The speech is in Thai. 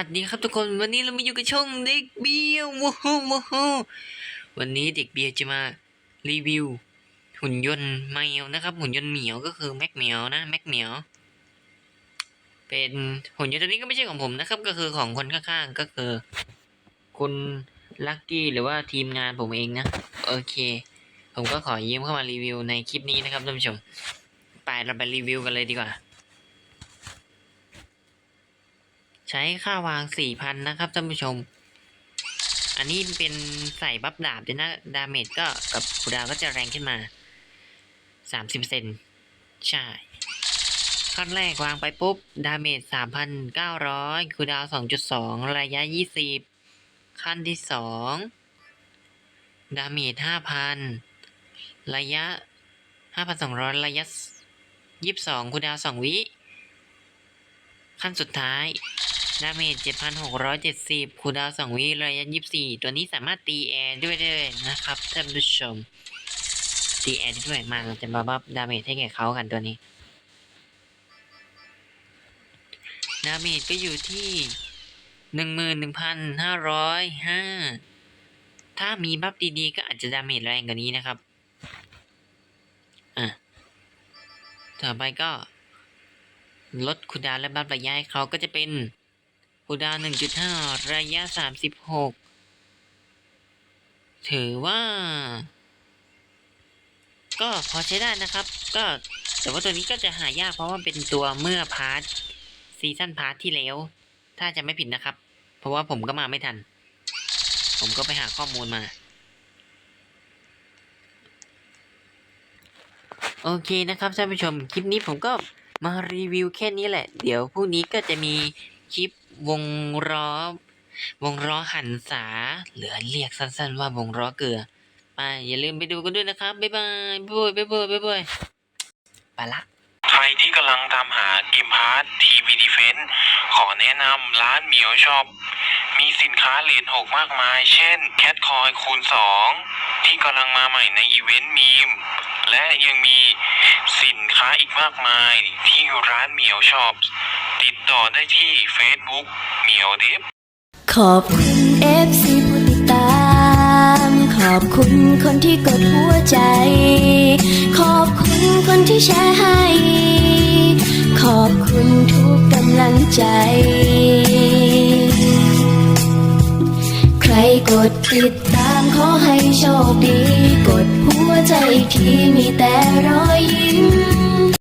ัสดีครับทุกคนวันนี้เรามาอยู่กับช่องเด็กเบียวโมโหโมโหวันนี้เด็กเบียวจะมารีวิว หุ่นยนต์แมวนะครับ หุ่นยนต์เหมียวก็คือแม็กเหมียวนะแม็กเหมียวเป็นหุ่นยนต์ตัวนี้ก็ไม่ใช่ของผมนะครับ ก็คือของคนข้างๆก็คือ คุณลักกี้หรือว่าทีมงานผมเองนะโอเค ผมก็ขอยืมเข้ามารีวิวในคลิปนี้นะครับท่านผู้ชมไปเราไปรีวิวกันเลยดีกว่า ใช้ค่าวางสี่พันนะครับท่านผู้ชม อันนี้เป็นใส่บัฟดาบด้วยนะดาเมจก็กับคูดาวก็จะแรงขึ้นมาสามสิบเซนใช่ขั้นแรกวางไปปุ๊บ ดาเมจสามพันเก้าร้อยคูดาวสองจุดสองระยะยี่สิบขั้นที่สองดาเมจห้าพันระยะห้าพันสองร้อยระยะยี่สิบสองคูดาวสองวิ ขั้นสุดท้าย ดาเมจ7,670 คูดาวน์2วิระยะ24 ตัวนี้สามารถตีแอร์ด้วยได้เลยนะครับท่านผู้ชม ตีแอร์ได้ด้วยมาเราจะมาบัฟดาเมจให้แก่เขากันตัวนี้ ดาเมจก็อยู่ที่11,505ถ้ามีบัฟดีๆ ก็อาจจะดาเมจแรงกว่านี้นะครับ อะ ต่อไปก็ ลดคูดาวและบัฟระยะให้เขาก็จะเป็น คูดาวน์1.5ระยะ36ถือว่า ก็พอใช้ได้นะครับ ก็แต่ว่าตัวนี้ก็จะหายากเพราะว่าเป็นตัวเมื่อพาร์ทซีซั่นพาร์ทที่แล้ว ถ้าจะไม่ผิดนะครับ เพราะว่าผมก็มาไม่ทัน ผมก็ไปหาข้อมูลมา โอเคนะครับท่านผู้ชมคลิปนี้ผมก็มารีวิวแค่นี้แหละ เดี๋ยวพรุ่งนี้ก็จะมีคลิป วงล้อวงล้อหันษาหรือเรียกสั้นๆว่าวงล้อเกลือไปอย่าลืมไปดูกันด้วยนะครับ บ๊ายบายบ๊ายบายบ๊ายบายบ๊ายบายไปละใครที่กำลังตามหาเกมพาร์ททีวีดีเฟนขอแนะนำร้านเหมียวช็อปมีสินค้าเลนหกมากมาย เช่นแคทคอยคูณ 2 ที่กำลังมาใหม่ในอีเวนต์มีม และยังมีสินค้าอีกมากมายที่ร้านเหมียวช็อป ติดต่อได้ที่ Facebook เหมียวเดฟขอบคุณ FC ผู้ติดตาม ขอบคุณคนที่กดหัวใจ ขอบคุณคนที่แชร์ให้ ขอบคุณทุกกำลังใจ ใครกดติดตามขอให้โชคดี กดหัวใจอีกทีมีแต่รอยยิ้ม